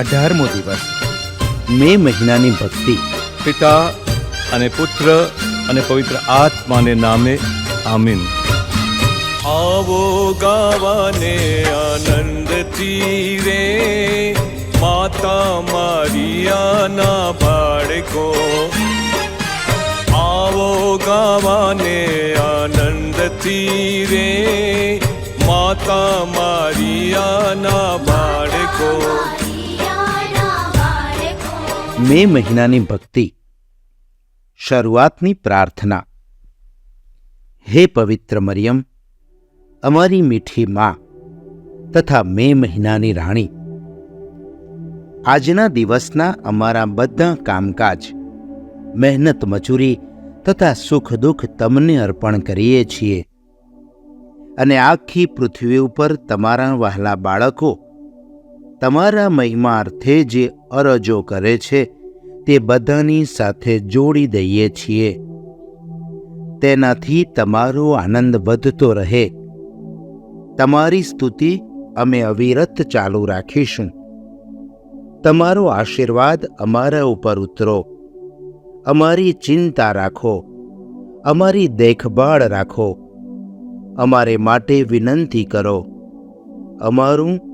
અઢારમો દિવસ મે મહિનાની ભક્તિ. પિતા અને પુત્ર અને પવિત્ર આત્માને નામે આમીન. આવો ગાવાને આનંદથી રે માતા મારિયાના બાળકો. આવો ગાવાને આનંદથી રે માતા મારિયાના બાળકો. મે મહિનાની ભક્તિ. શરૂઆતની પ્રાર્થના. હે પવિત્ર મરિયમ, અમારી મીઠી માં તથા મે મહિનાની રાણી. આજના દિવસના અમારા બધા કામકાજ, મહેનત મજૂરી તથા સુખ દુઃખ તમને અર્પણ કરીએ છીએ. અને આખી પૃથ્વી ઉપર તમારા વહાલા બાળકો તમારા મહિમા અર્થે જે અરજો કરે છે, તે બધાની સાથે જોડી દઈએ છીએ. તેનાથી તમારો આનંદ વધતો રહે. તમારી સ્તુતિ અમે અવિરત ચાલુ રાખીશું. તમારો આશીર્વાદ અમારા ઉપર ઉતરો. અમારી ચિંતા રાખો. અમારી દેખભાળ રાખો. અમારે માટે વિનંતી કરો. અમારું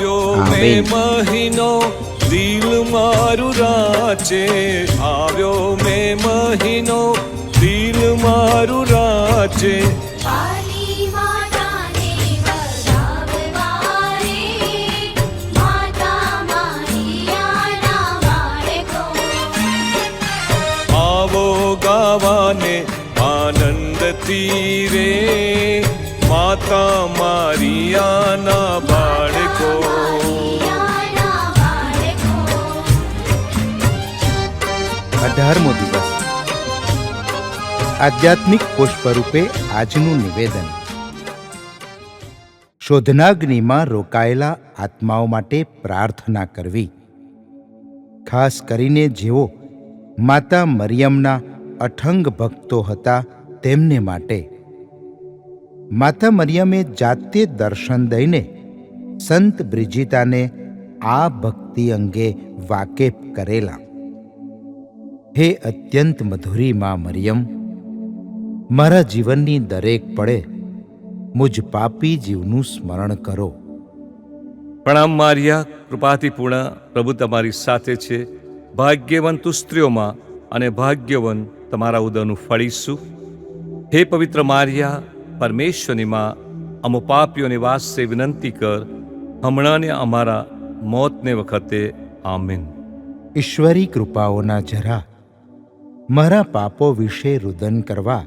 આવ્યો. મે મહિનો દિલ મારું રાચે. આવ્યો મે મહિનો દિલ મારું રાચે. ગાવાને આનંદથી રે માતા મારિયાના અઢારમો દિવસ આધ્યાત્મિક પુષ્પરૂપે આજનું નિવેદન. શોધનાગ્નિમાં રોકાયેલા આત્માઓ માટે પ્રાર્થના કરવી. ખાસ કરીને જેઓ માતા મરિયમના અઠંગ ભક્તો હતા તેમને માટે. માતા મરિયમે જાતે દર્શન દઈને સંત બ્રિજિતાને આ ભક્તિ અંગે વાકેફ કરેલા. હે અત્યંત મધુરી માં મરિયમ મારા જીવનની દરેક પળે મુજ પાપી જીવનું સ્મરણ કરો. પ્રણામ મારિયા કૃપાથી પૂર્ણ પ્રભુ તમારી સાથે છે. ભાગ્યવંત સ્ત્રીઓમાં અને ભાગ્યવન તમારા ઉદરનું ફળીશું હે પવિત્ર મારિયા પરમેશ્વરની માં અમો પાપીઓની વાસે વિનંતી કર હમણાં ને અમારા મોતને વખતે આમીન. ઈશ્વરી કૃપાઓના જરા મારા પાપો વિશે રુદન કરવા.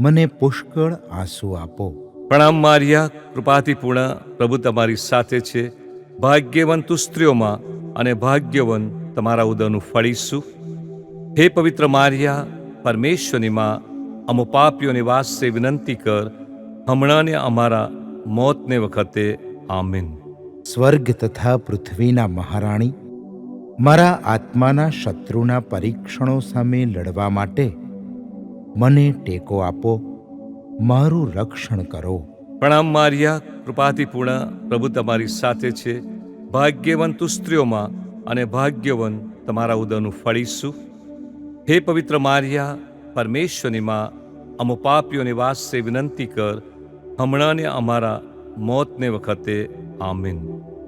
મને પુષ્કળ આંસુ આપો. પ્રણામ મારિયા કૃપાથી પૂર્ણ પ્રભુ તમારી સાથે છે. ભાગ્યવંત તું સ્ત્રીઓમાં અને ભાગ્યવન તમારા ઉદરનું ફળીશું હે પવિત્ર મારિયા પરમેશ્વરની માં અમો પાપીઓની વાસે વિનંતી કર. હમણાંને અમારા મોતને વખતે આમીન. સ્વર્ગ તથા પૃથ્વીના મહારાણી મારા આત્માના શત્રુના પરીક્ષણો સામે લડવા માટે મને ટેકો આપો મારું રક્ષણ કરો. પ્રણામ મારિયા કૃપાથી પૂર્ણ પ્રભુ તમારી સાથે છે. ભાગ્યવંત સ્ત્રીઓમાં અને ભાગ્યવન તમારા ઉદરનું ફળીશું હે પવિત્ર મારિયા પરમેશ્વરની માં અમુ પાપીઓની વાસે વિનંતી કર હમણાંને અમારા મોતને વખતે આમીન.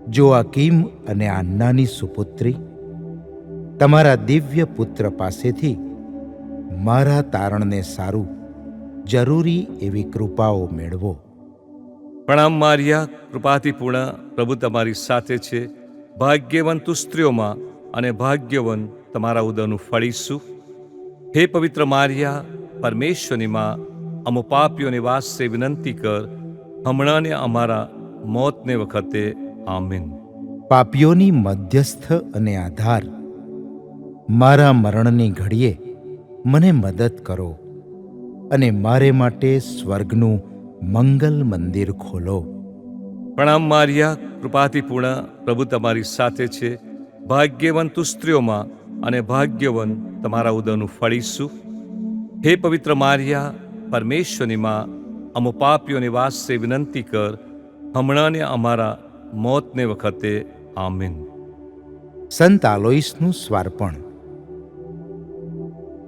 જો અકીમ અને આન્નાની સુપુત્રી તમારા દિવ્ય પુત્ર પાસેથી મારા તારણને સારું જરૂરી એવી કૃપાઓ મેળવો. પ્રણામ મારિયા કૃપાથી પૂર્ણ પ્રભુ તમારી સાથે છે. ભાગ્યવંત તું સ્ત્રીઓમાં અને ભાગ્યવન તમારા ઉદરનું ફળીશું હે પવિત્ર મારિયા પરમેશ્વરની માં અમો પાપીઓની વાસે વિનંતી કર હમણાંને અમારા મોતને વખતે આમીન. પાપીઓની મધ્યસ્થ અને આધાર મારા મરણની ઘડીએ મને મદદ કરો અને મારે માટે સ્વર્ગનું મંગલ મંદિર ખોલો. પ્રણામ મારિયા કૃપાથી પૂર્ણ પ્રભુ તમારી સાથે છે. ભાગ્યવંત તું સ્ત્રીઓમાં અને ભાગ્યવન તમારા ઉદરનું ફળીશું હે પવિત્ર મારિયા પરમેશ્વરની માં અમો પાપીઓની વાસે વિનંતી કર હમણાં ને અમારા મોતને વખતે આમીન. સંત આલોઈસનું સ્વાર્પણ.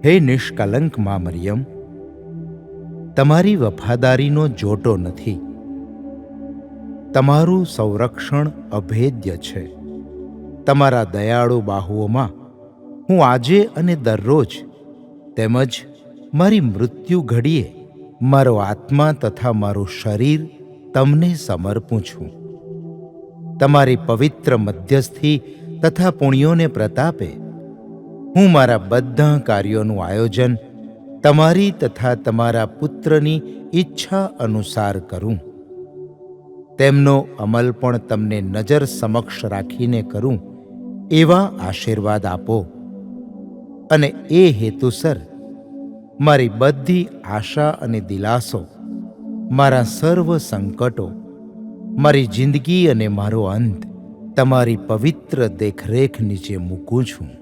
હે નિષ્કલંકમાં મરિયમ, તમારી વફાદારીનો જોટો નથી. તમારું સંરક્ષણ અભેદ્ય છે. તમારા દયાળુ બાહુઓમાં હું આજે અને દરરોજ તેમજ મારી મૃત્યુ ઘડીએ મારો આત્મા તથા મારું શરીર તમને સમર્પું છું. તમારી પવિત્ર મધ્યસ્થી તથા પુણ્યોને પ્રતાપે હું મારા બધા કાર્યોનું આયોજન તમારી તથા તમારા પુત્રની ઈચ્છા અનુસાર કરું. તેમનો અમલ પણ તમને નજર સમક્ષ રાખીને કરું, એવા આશીર્વાદ આપો. અને એ હેતુસર મારી બધી આશા અને દિલાસો, મારા સર્વ સંકટો, મારી જિંદગી અને મારો અંત તમારી પવિત્ર દેખરેખ નીચે મૂકું છું.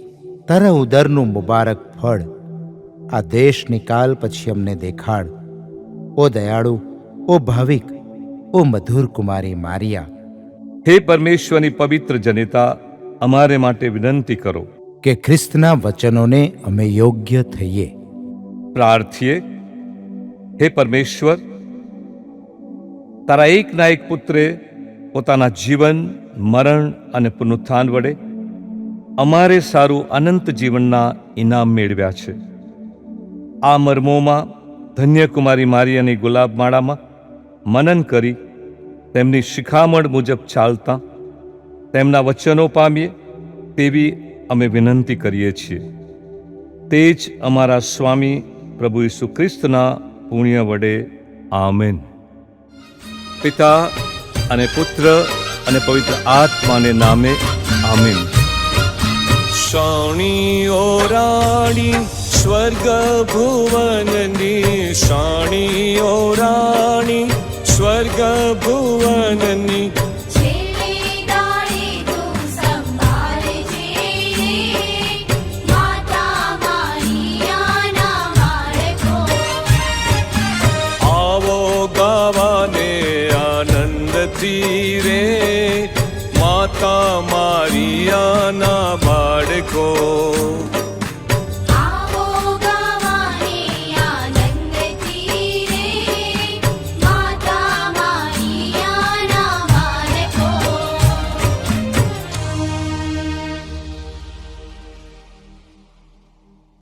તારા ઉદરનું મુબારક ફળ. આ દેશ નિકાલ પછી અમને દેખાડ. ઓ દયાળુ ઓ ભાવિક ઓ મધુર કુમારી મારિયા. હે પરમેશ્વરની પવિત્ર જનિતા અમારે માટે વિનંતી કરો. કે ખ્રિસ્તના વચનોને અમે યોગ્ય થઈએ. પ્રાર્થીએ હે પરમેશ્વર તારા એકના એક પુત્રે પોતાના જીવન મરણ અને પુનરુત્થાન વડે અમારે સારું અનંત જીવનના ઇનામ મેળવ્યા છે. આ મર્મોમાં ધન્યકુમારી મારિયાની ગુલાબ માળામાં મનન કરી તેમની શિખામણ મુજબ ચાલતા તેમના વચનો પામીએ તેવી અમે વિનંતી કરીએ છીએ. તે જ અમારા સ્વામી પ્રભુ ઈસુ ખ્રિસ્તના પુણ્ય વડે આમેન. પિતા અને પુત્ર અને પવિત્ર આત્માને નામે આમીન. શાણીઓ ઓરાણી સ્વર્ગ ભુવનની શાણી ઓરાણી સ્વર્ગ ભુવનની